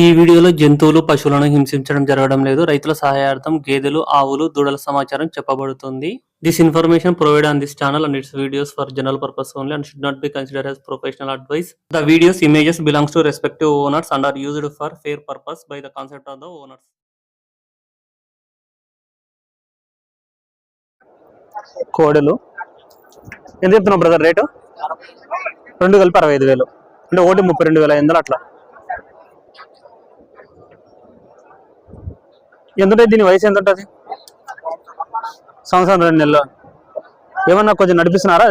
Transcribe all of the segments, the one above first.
ఈ వీడియోలో జంతువులు పశువులను హింసించడం జరగడం లేదు. రైతుల సహాయార్థం గేదెలు ఆవులు దూడల సమాచారం చెప్పబడుతుంది. This information provide on this channel and its videos for general purpose only and should not be consider as professional advice the videos images belongs to respective owners and are used for fair purpose by the concept of the owners కోడలు. ఎంత చెప్తున్నావు brother rate? రెండు కలిపి అరవై ఐదు వేలు. అంటే ఒకటి ముప్పై రెండు వేల ఎందులో అట్లా. ఎంత దీని వయసు ఎంత ఉంటుంది సంవత్సరం రెండు నెలలు. ఏమన్నా కొంచెం నడిపిస్తున్నారా?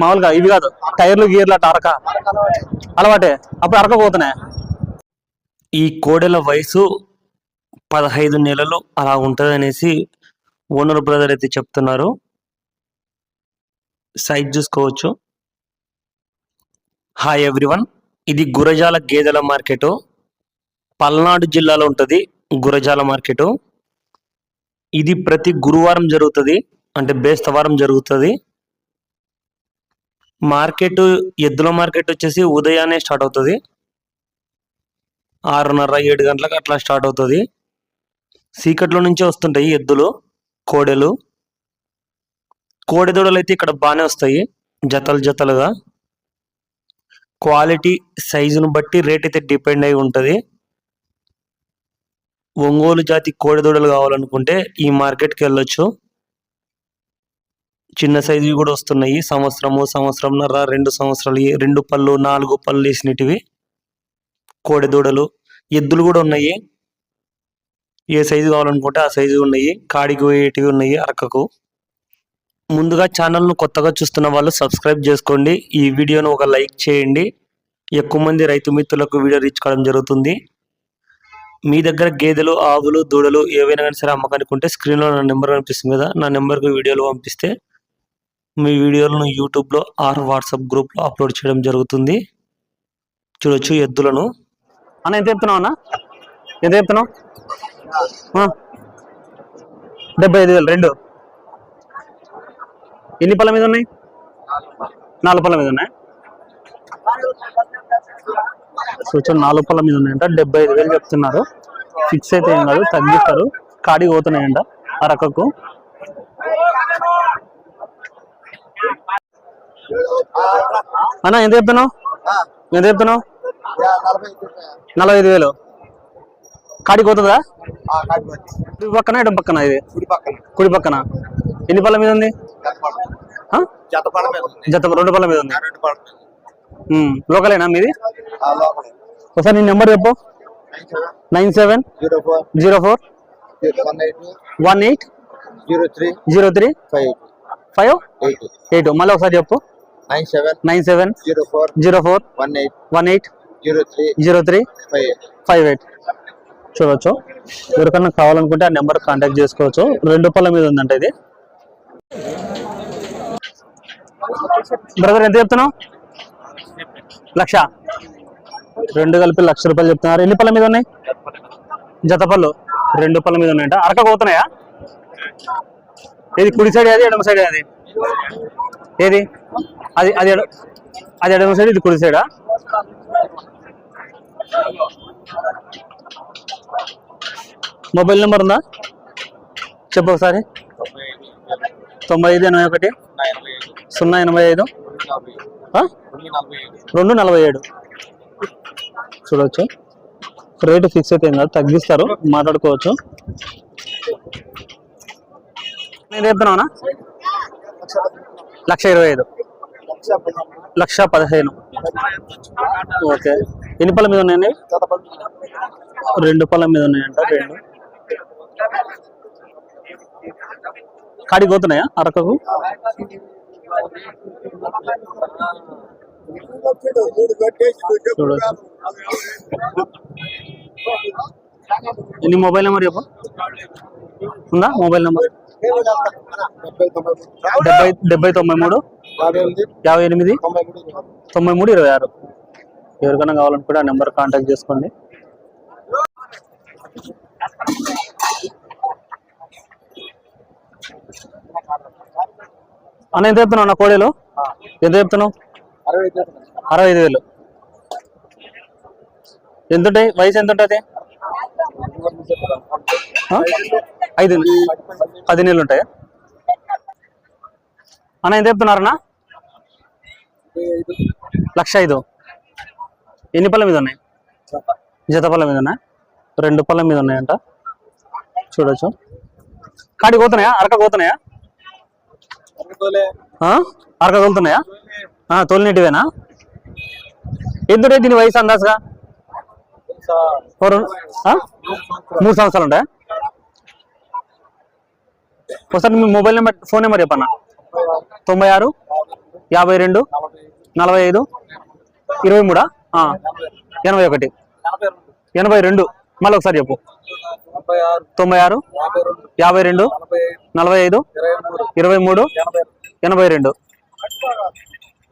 మామూలుగా ఇవి కాదు టైర్లు గీర్లు అట్లా అరక. అలవాటే. అప్పుడు అరకపోతున్నాయి ఈ కోడెల వయసు పదహైదు నెలలు అలా ఉంటుంది అనేసి ఓనర్ బ్రదర్ అయితే చెప్తున్నారు. సైజ్ చూసుకోవచ్చు. హాయ్ ఎవ్రీవన్ ఇది గురజాల గేదెల మార్కెట్. పల్నాడు జిల్లాలో ఉంటుంది. గురజాల మార్కెట్. ఇది ప్రతి గురువారం జరుగుతుంది అంటే బేస్తవారం జరుగుతుంది. మార్కెట్ ఎద్దుల మార్కెట్ వచ్చేసి ఉదయాన్నే స్టార్ట్ అవుతుంది. ఆరున్నర ఏడు గంటలకు అట్లా స్టార్ట్ అవుతుంది. సీకట్లో నుంచే వస్తుంటాయి ఎద్దులు కోడెలు. కోడెదూడలు అయితే ఇక్కడ బాగానే వస్తాయి జతలు జతలుగా. క్వాలిటీ సైజును బట్టి రేట్ అయితే డిపెండ్ అయి ఉంటుంది. ఒంగోలు జాతి కోడెదూడలు కావాలనుకుంటే ఈ మార్కెట్కి వెళ్ళొచ్చు. చిన్న సైజువి కూడా వస్తున్నాయి. సంవత్సరము సంవత్సరంన్నర రెండు సంవత్సరాలు రెండు పళ్ళు నాలుగు పళ్ళు వేసినటివి. కోడెదూడలు ఎద్దులు కూడా ఉన్నాయి. ఏ సైజు కావాలనుకుంటే ఆ సైజు ఉన్నాయి. కాడికి పోయేటివి ఉన్నాయి అరకకు. ముందుగా ఛానల్ను కొత్తగా చూస్తున్న వాళ్ళు సబ్స్క్రైబ్ చేసుకోండి. ఈ వీడియోను ఒక లైక్ చేయండి. ఎక్కువ మంది రైతు మిత్రులకు వీడియో రీచ్ కావడం జరుగుతుంది. మీ దగ్గర గేదెలు ఆవులు దూడలు ఏవైనా కానీ సరే అమ్మకానికి ఉంటే స్క్రీన్లో నా నెంబర్ కనిపిస్తుంది కదా నా నెంబర్కి వీడియోలు పంపిస్తే మీ వీడియోలను యూట్యూబ్లో ఆర్ వాట్సాప్ గ్రూప్లో అప్లోడ్ చేయడం జరుగుతుంది. చూడొచ్చు ఎద్దులను. అన్న ఎంత చెప్తున్నావు అన్న? ఎంత చెప్తున్నావు? డెబ్బై ఐదు వేలు రెండు. ఎన్ని పళ్ళ మీద ఉన్నాయి? నాలుగు పళ్ళ మీద ఉన్నాయి. సూచన నాలుగు పళ్ళ మీద ఉన్నాయంట. డెబ్బై ఐదు వేలు చెప్తున్నారు. ఫిక్స్ అయితే ఏం కాదు తగ్గిస్తారు. కాడికి పోతున్నాయంట ఆ రకకు. అన్న ఎంత చెప్తున్నావు? ఎంత చెప్తున్నావు? నలభై ఐదు వేలు. కాడికి పోతుందా? కుడి పక్కన ఎడం పక్కన ఇది. కుడి పక్కన. ఎన్ని పళ్ళ మీద ఉంది? జత రెండు పళ్ళ మీద ఉంది. లోకలేనా మీది? ఒకసారి నీ నెంబర్ చెప్పు. Nine seven zero four. One eight. Zero three. Zero three five five eight. మళ్ళీ ఒకసారి చెప్పు. Nine seven. Nine seven zero four. Zero four one eight. One eight zero three. Zero three five eight. Five eight. చూడొచ్చు. ఎవరికన్నా కావాలనుకుంటే ఆ number contact చేసుకోవచ్చు. రెండు పళ్ళ మీద ఉందంట ఇది. బ్రదర్ ఎంత చెప్తున్నావు? లక్ష. రెండు కలిపి లక్ష రూపాయలు చెప్తున్నారు. ఎన్ని పళ్ళ మీద ఉన్నాయి? జత పళ్ళు. రెండు పళ్ళ మీద ఉన్నాయంట. అరక పోతున్నాయా? ఏది కుడి సైడ్ అది ఎడమ సైడ్ అది? ఏది? అది అది ఎడ- అది ఎడమ సైడ్ ఇది కుడి సైడా? మొబైల్ నెంబర్ ఉందా? చెప్పు ఒకసారి. తొంభై ఐదు ఎనభై ఒకటి. సున్నా ఎనభై ఐదు. రెండు నలభై ఏడు. చూడవచ్చు రేటు ఫిక్స్ అయితే ఏం తగ్గిస్తారు మాట్లాడుకోవచ్చు. నేను చెప్తున్నావునా లక్ష ఇరవై ఐదు. లక్ష పదిహేను. ఓకే. ఎన్ని పళ్ళ మీద ఉన్నాయండి? రెండు పళ్ళ మీద ఉన్నాయంట రెండు. కాడికి పోతున్నాయా అరకకు? ఎన్ని మొబైల్ నెంబర్ చెప్ప. ఉందా? Mobile number? డెబ్బై డెబ్బై తొంభై మూడు యాభై ఎనిమిది తొంభై మూడు తొంభై మూడు ఇరవై ఆరు. ఎవరికైనా కావాలనుకుంటే ఆ నెంబర్ కాంటాక్ట్ చేసుకోండి. అన్న ఎంత చెప్తున్నావు అన్న కోడేలు? ఎంత చెప్తున్నావు? అరవై ఐదు వేలు ఎంత ఉంటాయి వయసు ఎంత ఉంటుంది? ఐదు పది నెలలు ఉంటాయా? అన్న ఎంత చెప్తున్నారన్నా లక్ష ఐదు. ఎన్ని పళ్ళ మీద ఉన్నాయి? జత పళ్ళ మీద ఉన్నాయి. రెండు పళ్ళ మీద ఉన్నాయంట. చూడొచ్చు. కాడి పోతున్నాయా? అరక పోతున్నాయా? అరక తోలుతున్నాయా? ఆ, తోలినటివేనా ఎందుకంటే దీని వయసు అందాజుగా? మూడు సంవత్సరాలు ఉంటాయా? ఒకసారి మీ మొబైల్ నెంబర్ ఫోన్ నెంబర్ చెప్పన్నా తొంభై ఆరు యాభై రెండు నలభై ఐదు ఇరవై మూడా? ఎనభై ఒకటి. ఎనభై రెండు. మళ్ళీ ఒకసారి చెప్పు. తొంభై ఆరు యాభై రెండు నలభై ఐదు ఇరవై మూడు ఎనభై రెండు.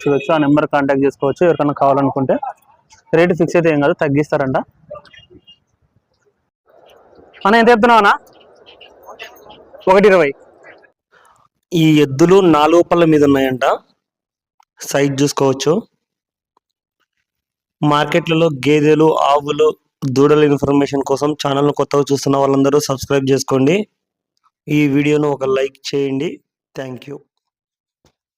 చూడొచ్చు ఆ నెంబర్ కాంటాక్ట్ చేసుకోవచ్చు ఎవరికైనా కావాలనుకుంటే. రేటు ఫిక్స్ అయితే ఏం కాదు తగ్గిస్తారంట. అన్న ఎంత చెప్తున్నావు అన్న? ఒకటి ఇరవై. ఈ ఎద్దులు నాలుగు పళ్ళ మీద ఉన్నాయంట. సైజ్ చూసుకోవచ్చు. మార్కెట్లలో గేదెలు ఆవులు దూడల ఇన్ఫర్మేషన్ కోసం ఛానల్ను కొత్తగా చూస్తున్న వాళ్ళందరూ సబ్స్క్రైబ్ చేసుకోండి. ఈ వీడియోను ఒక లైక్ చేయండి. Thank you